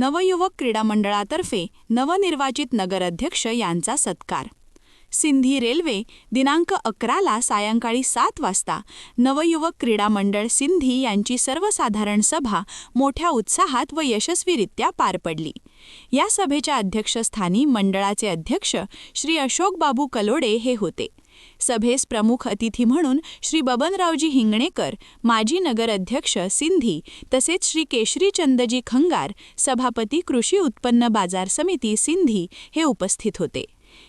नवयुवक क्रीडा मंडळातर्फे नवनिर्वाचित नगराध्यक्ष यांचा सत्कार. सिंधी रेल्वे दिनांक अकराला सायंकाळी सात वाजता नवयुवक क्रीडा मंडळ सिंधी यांची सर्वसाधारण सभा मोठ्या उत्साहात व यशस्वीरित्या पार पडली. या सभेच्या अध्यक्षस्थानी मंडळाचे अध्यक्ष श्री अशोकबाबू कलोडे हे होते. सभेस प्रमुख अतिथी म्हणून श्री बबनरावजी हिंगणेकर माजी नगराध्यक्ष सिंधी तसेच श्री केशरीचंदजी खंगार सभापती कृषी उत्पन्न बाजार समिती सिंधी हे उपस्थित होते.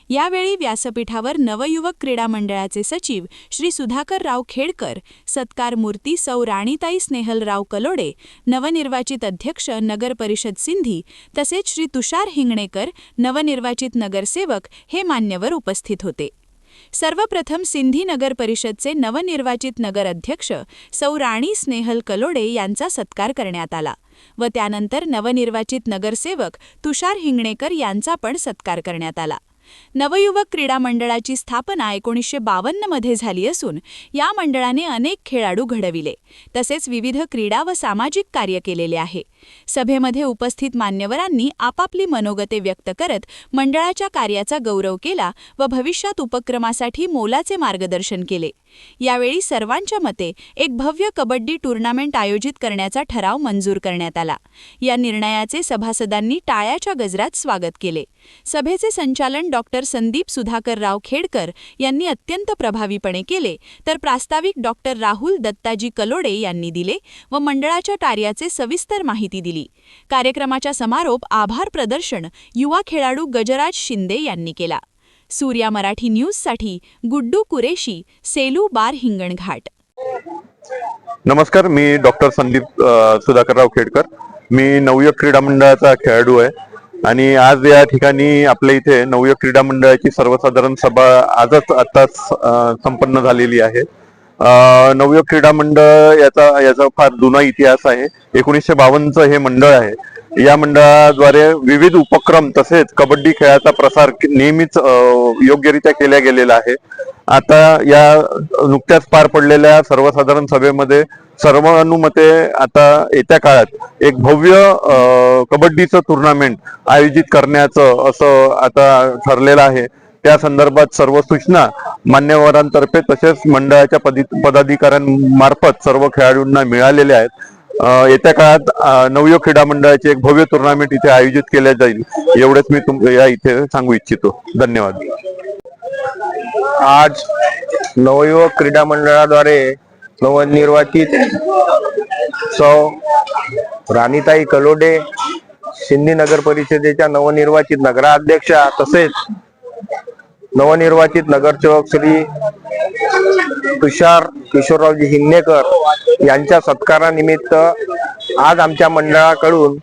यावेळी व्यासपीठावर नवयुवक क्रीडा मंडळाचे सचिव श्री सुधाकरराव खेडकर सत्कार मूर्ती सौ राणीताई स्नेहलराव कलोडे नवनिर्वाचित अध्यक्ष नगर परिषद सिंधी तसेच श्री तुषार हिंगणेकर नवनिर्वाचित नगरसेवक हे मान्यवर उपस्थित होते. सर्वप्रथम सिंधी नगर परिषदचे नवनिर्वाचित नगर अध्यक्ष सौ राणी स्नेहल कलोडे यांचा सत्कार करण्यात आला व त्यानंतर नवनिर्वाचित नगरसेवक तुषार हिंगणेकर यांचा पण सत्कार करण्यात आला. नवयुवक क्रीडा मंडळाची स्थापना एकोणीसशे बावन्नमध्ये झाली असून या मंडळाने अनेक खेळाडू घडविले. तसेच विविध क्रीडा व सामाजिक कार्य केलेले आहे. सभेमध्ये उपस्थित मान्यवरांनी आपापली मनोगते व्यक्त करत मंडळाच्या कार्याचा गौरव केला व भविष्यात उपक्रमासाठी मोलाचे मार्गदर्शन केले. यावेळी सर्वांच्या मते एक भव्य कबड्डी टुर्नामेंट आयोजित करण्याचा ठराव मंजूर करण्यात आला. या निर्णयाचे सभासदांनी टाळ्याच्या गजरात स्वागत केले. सभेचे संचालन डॉ. डॉक्टर संदीप सुधाकरराव खेडकर यांनी अत्यंत प्रभावीपणे केले. तर प्रास्ताविक डॉक्टर राहुल दत्ताजी कलोडे यांनी दिले व मंडळाच्या कार्याचे सविस्तर माहिती दिली. कार्यक्रमाचा समारोप आभार प्रदर्शन युवा खेळाडू गजराज शिंदे यांनी केला. सूर्या मराठी न्यूजसाठी गुड्डू कुरेशी सेलू बार हिंगणघाट. नमस्कार मी डॉक्टर संदीप सुधाकरराव खेडकर. मी नवयुग क्रीडा मंडळाचा खेळाडू आहे. आणि आज या ठिकाणी आपल्या इथे नवयुग क्रीडा मंडळाची सर्वसाधारण सभा आजच आताच संपन्न झालेली आहे. नवयुग क्रीडा मंडळ याचा याचा फार जुना इतिहास आहे. एकोणीसशे बावन्नचं हे मंडळ आहे. या मंडळाद्वारे विविध उपक्रम तसेच कबड्डी खेळाचा प्रसार नेहमीच योग्यरित्या केला गेलेला आहे. आता या नुकत्याच पार पडलेल्या सर्वसाधारण सभेमध्ये सर्वानुमते आता येत्या काळात एक भव्य कबड्डीचं टुर्नामेंट आयोजित करण्याचं असं आता ठरलेलं आहे. त्या संदर्भात सर्व सूचना मान्यवरांतर्फे तसेच मंडळाच्या पदाधिकाऱ्यांमार्फत सर्व खेळाडूंना मिळालेल्या आहेत. येत्या काळात अ, नवयुवक क्रीडा मंडळाचे एक भव्य टुर्नामेंट इथे आयोजित केले जाईल एवढेच मी तुम या इथे सांगू इच्छितो. धन्यवाद. आज नवयुवक क्रीडा मंडळाद्वारे नवनिर्वाचित सौ राणीताई कलोडे सिंधी नगर परिषदेच्या नवनिर्वाचित नगराध्यक्षा तसेच नवनिर्वाचित नगरसेवक श्री तुषार किशोररावजी हिंगणेकर यांच्या सत्कारानिमित्त आज आमच्या मंडळाकडून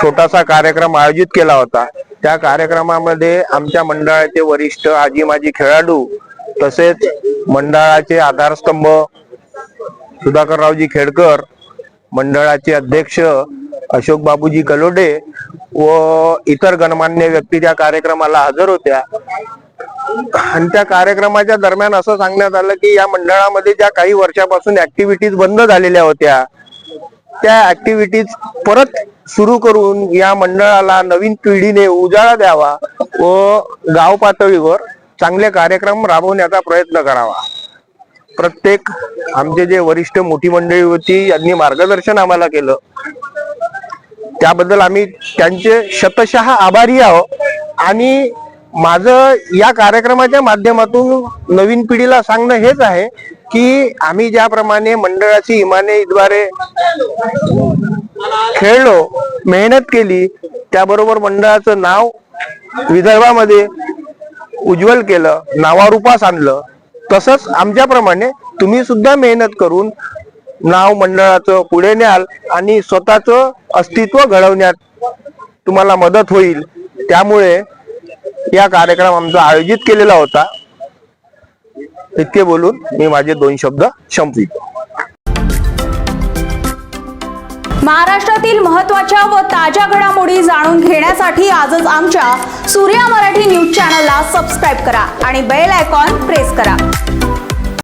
छोटासा कार्यक्रम आयोजित केला होता. त्या कार्यक्रमामध्ये आमच्या मंडळाचे वरिष्ठ आजी माजी खेळाडू तसेच मंडळाचे आधारस्तंभ सुधाकररावजी खेडकर मंडळाचे अध्यक्ष अशोक बाबूजी कलोडे व इतर गणमान्य व्यक्ती त्या कार्यक्रमाला हजर होत्या. आणि त्या कार्यक्रमाच्या दरम्यान असं सांगण्यात आलं की या मंडळामध्ये ज्या काही वर्षापासून ऍक्टिव्हिटीज बंद झालेल्या होत्या त्या ऍक्टिव्हिटीज परत सुरू करून या मंडळाला नवीन पिढीने उजाळा द्यावा व गाव पातळीवर चांगले कार्यक्रम राबवण्याचा प्रयत्न करावा. प्रत्येक आमचे जे वरिष्ठ मोठी मंडळी होती यांनी मार्गदर्शन आम्हाला केलं. त्याबद्दल आम्ही त्यांचे शतशः आभारी आहोत आणि माझं या कार्यक्रमाच्या माध्यमातून नवीन पिढीला सांगणं हेच आहे की आम्ही ज्याप्रमाणे मंडळाची इमानेद्वारे खेळलो मेहनत केली त्याबरोबर मंडळाचं नाव विदर्भामध्ये उज्ज्वल केलं नावारूपास आणलं तसंच आमच्याप्रमाणे तुम्ही सुद्धा मेहनत करून नाव मंडळाचं पुढे न्याल आणि स्वतःचं अस्तित्व घडवण्यात तुम्हाला मदत होईल. त्यामुळे या कार्यक्रम आमचा आयोजित केलेला होता. इतके बोलून मी माझे दोन शब्द संपवितो. महाराष्ट्रातील महत्त्वाच्या व ताज्या घडामोडी जाणून घेण्यासाठी आजच आमच्या सूर्या मराठी न्यूज चॅनलला सबस्क्राईब करा आणि बेल आयकॉन प्रेस करा.